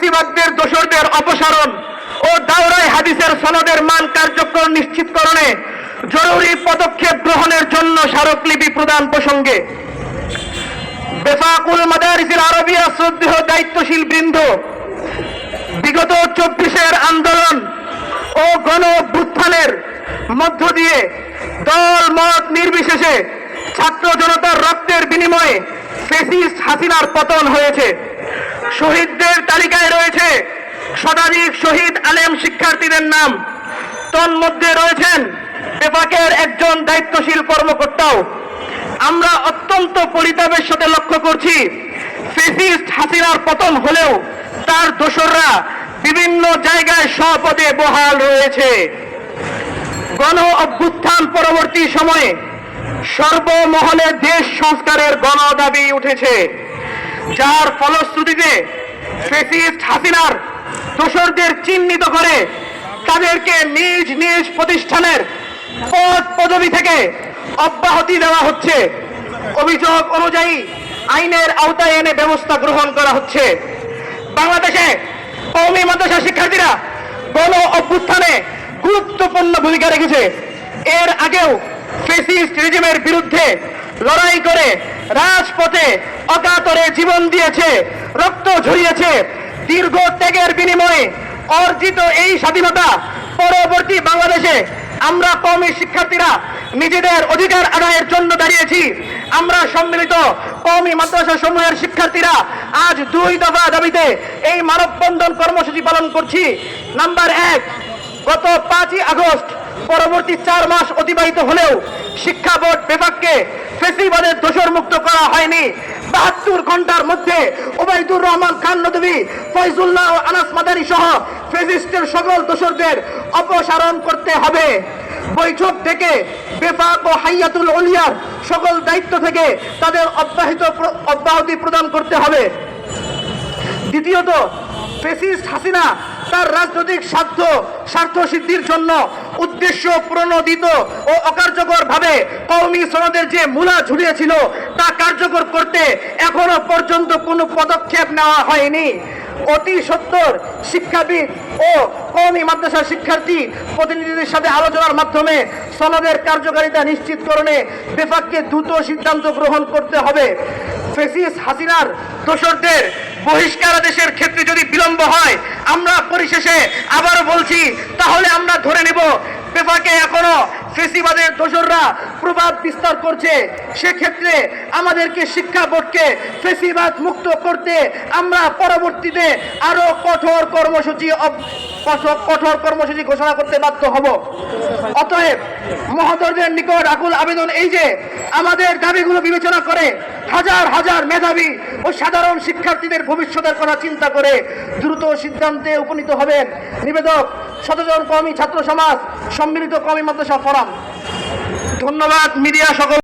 ফেসিবাদদের দোসরদের অপসারণ ও দাওরাই হাদিসের সনদের মান কার্যকর নিশ্চিতকরণে জরুরি পদক্ষেপ গ্রহণের জন্য স্মারকলিপি প্রদান প্রসঙ্গে। বেফাকুল মাদারিসিল আরবিয়া শ্রদ্ধেয় দায়িত্বশীল বৃন্দ, বিগত চব্বিশের আন্দোলন ও গণ অভ্যুত্থানের মধ্য দিয়ে দল মত নির্বিশেষে ছাত্র জনতার রক্তের বিনিময়ে ফেসিস্ট হাসিনার পতন হয়েছে। শহীদদের তালিকায় রয়েছে শতাধিক শহীদ আলেম শিক্ষার্থীদের নাম। তন্মধ্যে রয়েছেন বেফাকের একজন দায়িত্বশীল কর্মকর্তাও। আমরা অত্যন্ত পরিতাপের সাথে লক্ষ্য করছি, ফেসিস্ট হাসিনার পতন হলেও তার দোসররা বিভিন্ন জায়গায় স্বপদে বহাল রয়েছে। গণ অভ্যুত্থান পরবর্তী সময়ে সর্বমহলে দেশ সংস্কারের গণ দাবি উঠেছে। যার ফলশ্রুতিতে ফেসিস্ট হাসিনার দোসরদের চিহ্নিত করে তাদেরকে নিজ নিজ প্রতিষ্ঠানের পদ পদবি থেকে অব্যাহতি দেওয়া হচ্ছে। অভিযোগ অনুযায়ী আইনের আওতায় এনে ব্যবস্থা গ্রহণ করা হচ্ছে। বাংলাদেশে কৌমি মাদ্রাসা শিক্ষার্থীরা গণ অভ্যুত্থানে গুরুত্বপূর্ণ ভূমিকা রেখেছে। এর আগেও ফেসিস্ট রেজিমের বিরুদ্ধে লড়াই করে রাজপথে অকাতরে জীবন দিয়েছে, রক্ত ঝরিয়েছে, দীর্ঘ ত্যাগের বিনিময়ে অর্জিত এই স্বাধীনতা পরবর্তী বাংলাদেশে আমরা কওমি শিক্ষার্থীরা নিজেদের অধিকার আদায়ের জন্য দাঁড়িয়েছি। আমরা সম্মিলিত কওমি মাদ্রাসা সমূহের শিক্ষার্থীরা আজ দুই দফা দাবিতে এই মানববন্ধন কর্মসূচি পালন করছি। নাম্বার এক, গত পাঁচই আগস্ট পরবর্তী চার মাস অতিবাহিত হলেও শিক্ষা বোর্ড বিভাগকে ফেসিবাদের দোষর মুক্ত করা হয়নি। বাহাত্তর ঘণ্টার মধ্যে ওবায়দুর রহমান খান নদী, ফয়জুল্লাহ আনাস মাদারি সহ ফেসিস্টের সকল দোষরদের অপসারণ করতে হবে। বৈঠক থেকে বেফাক ও হাইয়াতুল অলিয়ার সকল দায়িত্ব থেকে তাদের অব্যাহত অব্যাহতি প্রদান করতে হবে। দ্বিতীয়ত, ফেসিস্ট হাসিনা তার রাজনৈতিক স্বার্থ স্বার্থ সিদ্ধির জন্য উদ্দেশ্য প্রণোদিত ও অকার্যকর ভাবে কওমি সনদের যে মূলা ঝুলিয়েছিল তা কার্যকর করতে এখনও পর্যন্ত কোনো পদক্ষেপ নেওয়া হয়নি। অতি সত্তর শিক্ষাবিদ ও কওমি মাদ্রাসার শিক্ষার্থী প্রতিনিধিদের সাথে আলোচনার মাধ্যমে সনদের কার্যকারিতা নিশ্চিতকরণে বেফাককে দ্রুত সিদ্ধান্ত গ্রহণ করতে হবে। ফেসিস হাসিনার দোসরদের বহিষ্কারাদেশের ক্ষেত্রে যদি বিলম্ব হয়, আমরা পরিশেষে আবারও বলছি, তাহলে আমরা ধরে নেব বেফাকে এখনও ফেসিবাদের দোসররা প্রভাব বিস্তার করছে। সেক্ষেত্রে আমাদেরকে শিক্ষা বোর্ডকে ফেসিবাদ মুক্ত করতে আমরা পরবর্তীতে আরও কঠোর কর্মসূচি কঠোর কর্মসূচি ঘোষণা করতে বাধ্য হব। অতএব মহোদয়দের নিকট আকুল আবেদন এই যে, আমাদের দাবিগুলো বিবেচনা করে হাজার হাজার মেধাবী ও সাধারণ শিক্ষার্থীদের ভবিষ্যতের কথা চিন্তা করে দ্রুত সিদ্ধান্তে উপনীত হবেন। নিবেদক, সতজন কমি ছাত্র সমাজ, সম্মিলিত কমি মাদ্রাসা ফোরাম। ধন্যবাদ মিডিয়া সকল